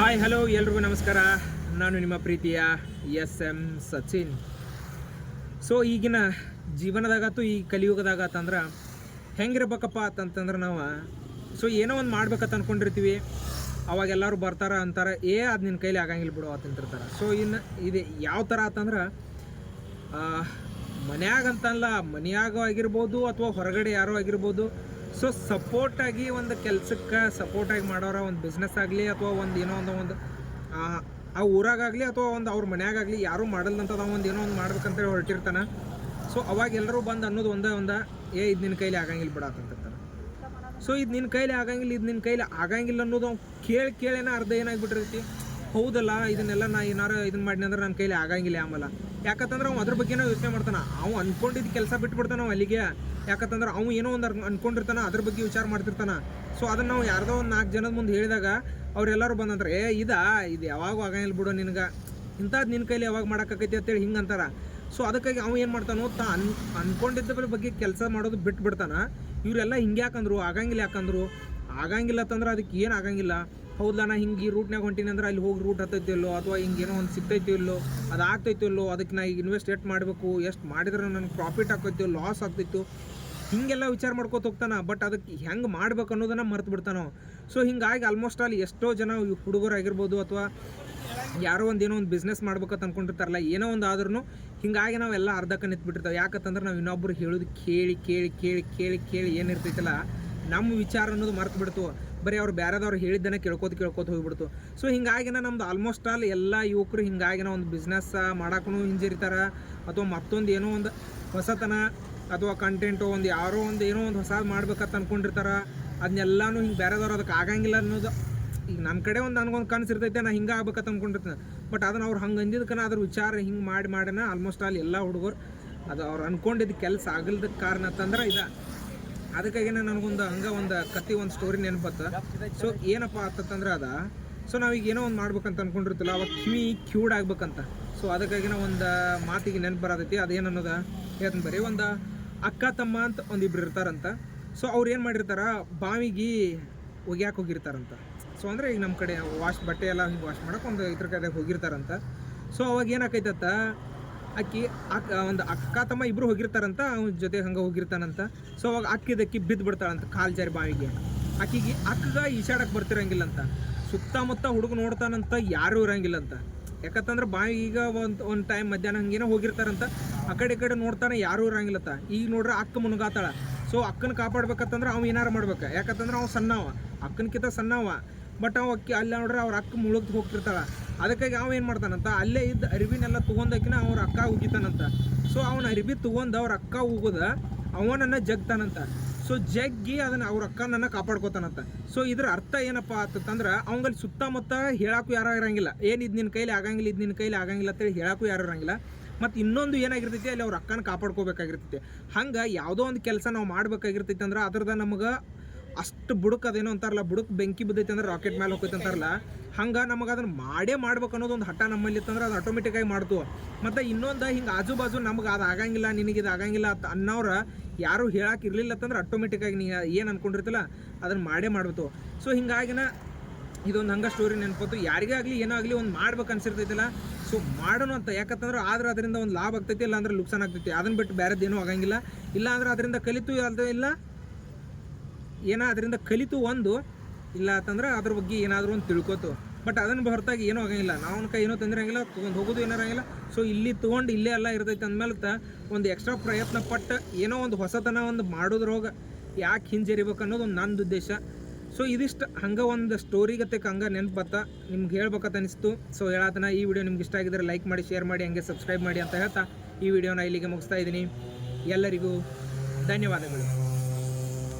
Hi hello ಎಲ್ರಿಗೂ ನಮಸ್ಕಾರ. ನಾನು ನಿಮ್ಮ ಪ್ರೀತಿಯ ಎಸ್ ಎಂ ಸಚಿನ್. ಸೊ ಈಗಿನ ಜೀವನದಾಗತ್ತು, ಈ ಕಲಿಯುಗದಾಗ ಅಂತಂದ್ರೆ ಹೆಂಗಿರ್ಬೇಕಪ್ಪ ಅಂತಂದ್ರೆ ನಾವು ಸೊ ಏನೋ ಒಂದು ಮಾಡ್ಬೇಕಂತ ಅಂದ್ಕೊಂಡಿರ್ತೀವಿ ಅವಾಗ ಎಲ್ಲರೂ ಬರ್ತಾರೆ ಅಂತಾರೆ, ಏ, ಅದು ನಿನ್ನ ಕೈಲಿ ಆಗಂಗಿಲ್ಲ ಬಿಡು ಅಂತಂತಿರ್ತಾರೆ ಸೊ ಇನ್ನು ಇದು ಯಾವ ಥರ ಅಂತಂದ್ರೆ ಮನ್ಯಾಗ ಅಂತಲ್ಲ, ಮನೆಯಾಗ ಆಗಿರ್ಬೋದು ಅಥವಾ ಹೊರಗಡೆ ಯಾರೋ ಆಗಿರ್ಬೋದು ಸೊ ಸಪೋರ್ಟಾಗಿ ಒಂದು ಕೆಲ್ಸಕ್ಕೆ ಸಪೋರ್ಟಾಗಿ ಮಾಡೋರ ಒಂದು ಬಿಸ್ನೆಸ್ ಆಗಲಿ ಅಥವಾ ಒಂದು ಏನೋ ಒಂದು ಒಂದು ಆ, ಊರಾಗಲಿ ಅಥವಾ ಒಂದು ಅವ್ರ ಮನೆಯಾಗಲಿ ಯಾರೂ ಮಾಡಲ್ದಂಥದ್ದು ಒಂದು ಏನೋ ಒಂದು ಮಾಡ್ಬೇಕಂತೇಳಿ ಹೊರಟಿರ್ತಾನೆ. ಸೊ ಅವಾಗ ಎಲ್ಲರೂ ಬಂದು ಅನ್ನೋದು ಒಂದೇ ಒಂದು ಏ ಇದು ನಿನ್ನ ಕೈಲಿ ಆಗಂಗಿಲ್ಲ ಬಿಡ ಅಂತಂತಿರ್ತಾನೆ. ಸೊ ಇದು ನಿನ್ನ ಕೈಲಿ ಆಗಂಗಿಲ್ಲ ಇದು ನಿನ್ನ ಕೈಲಿ ಆಗಂಗಿಲ್ಲ ಅನ್ನೋದು ಅವ್ನು ಕೇಳಿ ಕೇಳೇನ ಅರ್ಧ ಏನಾಗ್ಬಿಟ್ಟಿರ್ತೈತಿ ಹೌದಲ್ಲ, ಇದನ್ನೆಲ್ಲ ನಾ ಏನಾರು ಇದನ್ನ ಮಾಡಿನಿ ಅಂದ್ರೆ ನನ್ನ ಕೈಲಿ ಆಗಂಗಿಲ್ಲ ಆಮೇಲೆ ಯಾಕಂತಂದ್ರೆ ಅವ್ನು ಅದ್ರ ಬಗ್ಗೆನೋ ಯೋಚನೆ ಮಾಡ್ತಾನೆ. ಅವ್ನು ಅನ್ಕೊಂಡಿದ್ದ ಕೆಲಸ ಬಿಟ್ಬಿಡ್ತಾನೆ ಅವ್ನು ಅಲ್ಲಿಗೆ. ಯಾಕಂತಂದ್ರೆ ಅವ್ನು ಏನೋ ಒಂದು ಅನ್ಕೊಂಡಿರ್ತಾನೆ, ಅದ್ರ ಬಗ್ಗೆ ವಿಚಾರ ಮಾಡ್ತಿರ್ತಾನೆ. ಸೊ ಅದನ್ನ ನಾವು ಯಾರ್ದೋ ಒಂದು ನಾಲ್ಕು ಜನದ ಮುಂದೆ ಹೇಳಿದಾಗ ಅವರೆಲ್ಲರೂ ಬಂದಂದ್ರೆ ಏ, ಇದಾ? ಇದು ಯಾವಾಗೂ ಆಗಂಗಿಲ್ಲ ಬಿಡು ನಿನಗೆ. ಇಂಥದ್ದು ನಿನ್ನ ಕೈಲಿ ಯಾವಾಗ ಮಾಡೋಕ್ಕಾಗೈತಿ ಅಂತೇಳಿ ಹಿಂಗೆ ಅಂತಾರೆ. ಸೊ ಅದಕ್ಕಾಗಿ ಅವ್ನು ಏನು ಮಾಡ್ತಾನೋ ತಾ ಅನ್ ಅನ್ಕೊಂಡಿದ್ದ ಬಗ್ಗೆ ಕೆಲಸ ಮಾಡೋದು ಬಿಟ್ಬಿಡ್ತಾನೆ. ಬಿಡ್ತಾನ ಇವರೆಲ್ಲ ಹಿಂಗೆ ಯಾಕಂದ್ರು ಆಗಂಗಿಲ್ಲ ಯಾಕಂದ್ರು? ಆಗಂಗಿಲ್ಲ ಅಂತಂದ್ರೆ ಅದಕ್ಕೆ ಏನು ಆಗಂಗಿಲ್ಲ? ಹೌದಲ್ಲ ನಾ ಹಿಂಗೆ ಈ ರೂಟ್ನಾಗ ಹೊಂಟೀನಿ ಅಂದ್ರೆ ಅಲ್ಲಿ ಹೋಗಿ ರೂಟ್ ಹತ್ತೈತಿ ಇಲ್ಲೋ, ಅಥವಾ ಹಿಂಗೆ ಏನೋ ಒಂದು ಸಿಗ್ತೈತಿ ಇಲ್ಲೋ ಅದು ಆಗ್ತೈತಿ ಇಲ್ಲೋ, ಅದಕ್ಕೆ ನಾ ಈಗ ಇನ್ವೆಸ್ಟ್ ಎಷ್ಟು ಮಾಡಬೇಕು, ಎಷ್ಟು ಮಾಡಿದ್ರೆ ನನಗೆ ಪ್ರಾಫಿಟ್ ಆಗ್ತೈತಿ ಲಾಸ್ ಆಗ್ತಿತ್ತು ಹಿಂಗೆಲ್ಲ ವಿಚಾರ ಮಾಡ್ಕೋತ ಹೋಗ್ತಾನೆ. ಬಟ್ ಅದಕ್ಕೆ ಹೆಂಗೆ ಮಾಡ್ಬೇಕು ಅನ್ನೋದನ್ನ ಮರ್ತು ಬಿಡ್ತಾನೋ. ಸೊ ಹಿಂಗಾಗಿ ಆಲ್ಮೋಸ್ಟ್ ಅಲ್ಲಿ ಎಷ್ಟೋ ಜನ ಹುಡುಗರಾಗಿರ್ಬೋದು ಅಥವಾ ಯಾರೋ ಒಂದು ಏನೋ ಒಂದು ಬಿಸ್ನೆಸ್ ಮಾಡ್ಬೇಕಂತ ಅನ್ಕೊಂಡಿರ್ತಾರಲ್ಲ, ಏನೋ ಒಂದು ಆದ್ರೂ ಹಿಂಗಾಗಿ ನಾವೆಲ್ಲ ಅರ್ಧಕ್ಕೆ ನಿಂತ್ಬಿಟ್ಟಿರ್ತಾವೆ. ಯಾಕಂತಂದ್ರೆ ನಾವು ಇನ್ನೊಬ್ರು ಹೇಳೋದು ಕೇಳಿ ಕೇಳಿ ಕೇಳಿ ಕೇಳಿ ಕೇಳಿ ಏನಿರ್ತೈತಲ್ಲ ನಮ್ಮ ವಿಚಾರ ಅನ್ನೋದು ಮರ್ತು ಬಿಡ್ತು. ಬರೀ ಅವ್ರು ಬೇರೆದವ್ರು ಹೇಳಿದ್ದನ್ನು ಕೇಳ್ಕೊತ ಕೇಳ್ಕೊತ ಹೋಗ್ಬಿಡ್ತು. ಸೊ ಹಿಂಗಾಗಿನ ನಮ್ದು ಆಲ್ಮೋಸ್ಟ್ ಆಲ್ ಎಲ್ಲ ಯುವಕರು ಹಿಂಗಾಗಿನ ಒಂದು ಬಿಸ್ನೆಸ್ ಮಾಡೋಕ್ಕೂ ಹಿಂಜರಿತಾರ. ಅಥವಾ ಮತ್ತೊಂದು ಏನೋ ಒಂದು ಹೊಸತನ ಅಥವಾ ಕಂಟೆಂಟು ಒಂದು ಯಾರೋ ಒಂದು ಏನೋ ಒಂದು ಹೊಸದು ಮಾಡ್ಬೇಕಂತ ಅಂದ್ಕೊಂಡಿರ್ತಾರೆ ಅದನ್ನೆಲ್ಲಾನು ಹಿಂಗೆ ಬೇರೆದವ್ರು ಅದಕ್ಕೆ ಆಗಂಗಿಲ್ಲ ಅನ್ನೋದು ಈಗ ನನ್ನ ಕಡೆ ಒಂದು ನನಗೊಂದು ಕನಸು ಇರ್ತೈತೆ ನಾನು ಹಿಂಗೆ ಆಗ್ಬೇಕಂತ ಅಂದ್ಕೊಂಡಿರ್ತೇನೆ ಬಟ್ ಅದನ್ನು ಅವ್ರು ಹಂಗೆ ಅಂದಿದ್ದಕ್ಕನ ಅದ್ರ ವಿಚಾರ ಹಿಂಗೆ ಮಾಡಿ ಮಾಡಿನ ಆಲ್ಮೋಸ್ಟ್ ಆಲ್ ಎಲ್ಲ ಹುಡುಗರು ಅದು ಅವ್ರು ಅಂದ್ಕೊಂಡಿದ್ದು ಕೆಲಸ ಆಗಲ್ದಕ್ಕೆ ಕಾರಣ ಅಂತಂದ್ರೆ ಇದು. ಅದಕ್ಕಾಗಿ ನನಗೊಂದು ಹಂಗೆ ಒಂದು ಕತ್ತಿ ಒಂದು ಸ್ಟೋರಿ ನೆನಪತ್ತ. ಸೊ ಏನಪ್ಪ ಆತಂದ್ರೆ ಅದ ಸೊ ನಾವೀಗ ಏನೋ ಒಂದು ಮಾಡ್ಬೇಕಂತ ಅನ್ಕೊಂಡಿರ್ತಿಲ್ಲ ಅವಾಗ ಕಿವಿ ಕ್ಯೂಡ್ ಆಗ್ಬೇಕಂತ. ಸೊ ಅದಕ್ಕಾಗಿನ ಒಂದು ಮಾತಿಗೆ ನೆನಪು ಬರತೈತಿ, ಅದೇನು ಅನ್ನೋದ ಹೇಳ್ತೀನಿ ಬರೀ ಒಂದು ಅಕ್ಕ, ತಮ್ಮ ಅಂತ ಒಂದಿಬ್ರು ಇರ್ತಾರಂತ. ಸೊ ಅವ್ರು ಏನು ಮಾಡಿರ್ತಾರ, ಬಾವಿಗೆ ಒಗ್ಯಾಕೆ ಹೋಗಿರ್ತಾರಂತ. ಸೊ ಅಂದರೆ ಈಗ ನಮ್ಮ ಕಡೆ ವಾಶ್ ಬಟ್ಟೆ ಎಲ್ಲ ಹಿಂಗೆ ವಾಶ್ ಮಾಡೋಕೆ ಒಂದು ಇದ್ರ ಕಡೆ ಹೋಗಿರ್ತಾರಂತ. ಸೊ ಅವಾಗ ಏನಾಕೈತತ್ತ ಅಕ್ಕಿ ಅಕ್ಕ ಒಂದು ಅಕ್ಕ ತಮ್ಮ ಇಬ್ಬರು ಹೋಗಿರ್ತಾರಂತ, ಅವ್ನ ಜೊತೆ ಹಂಗೆ ಹೋಗಿರ್ತಾನಂತ. ಸೊ ಅವಾಗ ಅಕ್ಕಿದಕ್ಕಿ ಬಿದ್ದು ಬಿಡ್ತಾಳಂತ ಕಾಲು ಜಾರಿ ಬಾವಿಗೆ. ಅಕ್ಕಿಗೆ, ಅಕ್ಕಗ ಈಶಾಡಕ್ಕೆ ಬರ್ತಿರಂಗಿಲ್ಲ ಅಂತ ಸುತ್ತಮುತ್ತ ಹುಡುಗ ನೋಡ್ತಾನಂತ ಯಾರೂ ಇರಂಗಿಲ್ಲ ಅಂತ ಯಾಕಂತಂದ್ರೆ ಬಾವಿ ಈಗ ಒಂದು ಒಂದು ಟೈಮ್ ಮಧ್ಯಾಹ್ನ ಹಂಗೇನೋ ಹೋಗಿರ್ತಾರಂತ. ಆ ಕಡೆ ಈ ಕಡೆ ನೋಡ್ತಾನೆ ಯಾರೂ ಇರಂಗಿಲ್ಲತ್ತ ಈಗ ನೋಡ್ರೆ ಅಕ್ಕ ಮುನುಗಾತಾಳ ಸೊ ಅಕ್ಕನ ಕಾಪಾಡ್ಬೇಕಂತಂದ್ರೆ ಅವ ಏನಾರು ಮಾಡ್ಬೇಕು. ಯಾಕಂತಂದ್ರೆ ಅವ ಸಣ್ಣವ. ಅಕ್ಕನಕಿಂತ ಸಣ್ಣವ. ಬಟ್ ಅವ ಅಕ್ಕಿ ಅಲ್ಲಿ ನೋಡ್ರೆ ಅವ್ರ ಅಕ್ಕ ಮುಳುಗ್ದು ಹೋಗ್ತಿರ್ತಾಳ. ಅದಕ್ಕಾಗಿ ಅವ ಏನು ಮಾಡ್ತಾನಂತ? ಅಲ್ಲೇ ಇದ್ದ ಅರಿವಿನೆಲ್ಲ ತೊಗೊಂಡಕಿನ ಅವ್ರ ಅಕ್ಕ ಉಗಿತಾನಂತ. ಸೊ ಅವನ ಅರಿವಿ ತೊಗೊಂಡು ಅವ್ರ ಅಕ್ಕ ಉಗುದ ಅವನನ್ನ ಜಗ್ತಾನಂತ. ಸೊ ಜಗ್ಗಿ ಅದನ್ನ ಅವ್ರ ಅಕ್ಕನನ್ನ ಕಾಪಾಡ್ಕೋತಾನಂತ. ಸೊ ಇದ್ರ ಅರ್ಥ ಏನಪ್ಪ ಅಂತಂದ್ರೆ ಅವಂಗಲ್ಲಿ ಸುತ್ತಮುತ್ತ ಹೇಳಕ್ಕೂ ಯಾರು ಇರಂಗಿಲ್ಲ. ಏನು ಇದು ನಿನ್ನ ಕೈಲಿ ಆಗಂಗಿಲ್ಲ, ಇದು ನಿನ್ನ ಕೈಲಿ ಆಗಂಗಿಲ್ಲ ಅಂತೇಳಿ ಹೇಳಕ್ಕೂ ಯಾರು ಇರಂಗಿಲ್ಲ. ಮತ್ತು ಇನ್ನೊಂದು ಏನಾಗಿರ್ತೈತಿ, ಅಲ್ಲಿ ಅವ್ರ ಅಕ್ಕನ ಕಾಪಾಡ್ಕೋಬೇಕಾಗಿರ್ತೈತಿ. ಹಂಗೆ ಯಾವುದೋ ಒಂದು ಕೆಲಸ ನಾವು ಮಾಡ್ಬೇಕಾಗಿರ್ತೈತಿ ಅಂದ್ರೆ ಅದ್ರದ ನಮಗೆ ಅಷ್ಟು ಬುಡಕ್ ಅದೇನೋ ಅಂತಾರಲ್ಲ, ಬುಡಕ್ ಬೆಂಕಿ ಬಿದ್ದೈತೆ ಅಂದ್ರೆ ರಾಕೆಟ್ ಮೇಲೆ ಹೋಗೈತೆ ಅಂತಾರಲ್ಲ, ಹಂಗೆ ನಮಗೆ ಅದನ್ನ ಮಾಡೇ ಮಾಡ್ಬೇಕು ಅನ್ನೋದು ಒಂದು ಹಠ ನಮ್ಮಲ್ಲಿ ಇತ್ತಂದ್ರೆ ಅದು ಆಟೋಮೆಟಿಕ್ ಆಗಿ ಮಾಡ್ತು. ಮತ್ತು ಇನ್ನೊಂದು ಹಿಂಗೆ ಆಜು ಬಾಜು ನಮ್ಗೆ ಅದು ಆಗಂಗಿಲ್ಲ, ನಿನಗೆ ಇದು ಆಗಂಗಿಲ್ಲ ಅಂತ ಅನ್ನೋರು ಯಾರು ಹೇಳಕ್ಕೆ ಇರಲಿಲ್ಲ ಅಂತಂದ್ರೆ ಆಟೋಮೆಟಿಕ್ ಆಗಿ ನೀ ಏನು ಅನ್ಕೊಂಡಿರ್ತಿಲ್ಲ ಅದನ್ನ ಮಾಡೇ ಮಾಡ್ಬೇಕು ಸೊ ಹಿಂಗಾಗಿನ ಇದೊಂದು ಹಂಗೆ ಸ್ಟೋರಿ ನೆನ್ಪತ್ತು. ಯಾರಿಗೇ ಆಗಲಿ, ಏನೋ ಆಗಲಿ ಒಂದು ಮಾಡ್ಬೇಕು ಅನ್ಸಿರ್ತೈತಿಲ್ಲ ಸೊ ಮಾಡೋಣ ಅಂತ. ಯಾಕಂತಂದ್ರೆ ಆದ್ರೆ ಅದರಿಂದ ಒಂದು ಲಾಭ ಆಗ್ತೈತಿ ಇಲ್ಲ ಅಂದ್ರೆ ಲುಕ್ಸಾನ್ ಆಗ್ತೈತಿ. ಅದನ್ನ ಬಿಟ್ಟು ಬೇರೆದೇನೂ ಆಗಂಗಿಲ್ಲ. ಇಲ್ಲಾಂದ್ರೆ ಅದರಿಂದ ಕಲಿತು ಅಲ್ದ ಇಲ್ಲ ಏನೋ ಅದರಿಂದ ಕಲಿತು ಒಂದು, ಇಲ್ಲ ಅಂತಂದ್ರೆ ಅದ್ರ ಬಗ್ಗೆ ಏನಾದರೂ ಒಂದು ತಿಳ್ಕೊತು. ಬಟ್ ಅದನ್ನ ಹೊರತಾಗಿ ಏನೂ ಆಗಂಗಿಲ್ಲ. ನಾವು ಕೈ ಏನೋ ತೊಂದರೆ ಆಗಿಲ್ಲ ತೊಗೊಂಡು ಹೋಗೋದು ಏನಾರು ಆಗಿಲ್ಲ ಸೊ ಇಲ್ಲಿ ತೊಗೊಂಡು ಇಲ್ಲೇ ಎಲ್ಲ ಇರ್ತೈತೆ ಅಂದ್ಮೇಲೆ ಒಂದು ಎಕ್ಸ್ಟ್ರಾ ಪ್ರಯತ್ನ ಪಟ್ಟು ಏನೋ ಒಂದು ಹೊಸತನ ಒಂದು ಮಾಡೋದ್ರೋಗ ಯಾಕೆ ಹಿಂಜರಿಬೇಕು ಅನ್ನೋದು ಒಂದು ನಂದು ಉದ್ದೇಶ. ಸೊ ಇದಿಷ್ಟು ಹಂಗೆ ಒಂದು ಸ್ಟೋರಿ ಹಂಗ ನೆನಪತ್ತ. ನಿಮ್ಗೆ ಹೇಳ್ಬೇಕಂತ ಅನಿಸ್ತು. ಸೊ ಹೇಳತನ. ಈ ವಿಡಿಯೋ ನಿಮ್ಗೆ ಇಷ್ಟ ಆಗಿದ್ರೆ ಲೈಕ್ ಮಾಡಿ ಶೇರ್ ಮಾಡಿ, ಹಂಗೆ ಸಬ್ಸ್ಕ್ರೈಬ್ ಮಾಡಿ ಅಂತ ಹೇಳ್ತಾ ಈ ವಿಡಿಯೋನ ಇಲ್ಲಿಗೆ ಮುಗಿಸ್ತಾ ಇದ್ದೀನಿ. ಎಲ್ಲರಿಗೂ ಧನ್ಯವಾದಗಳು.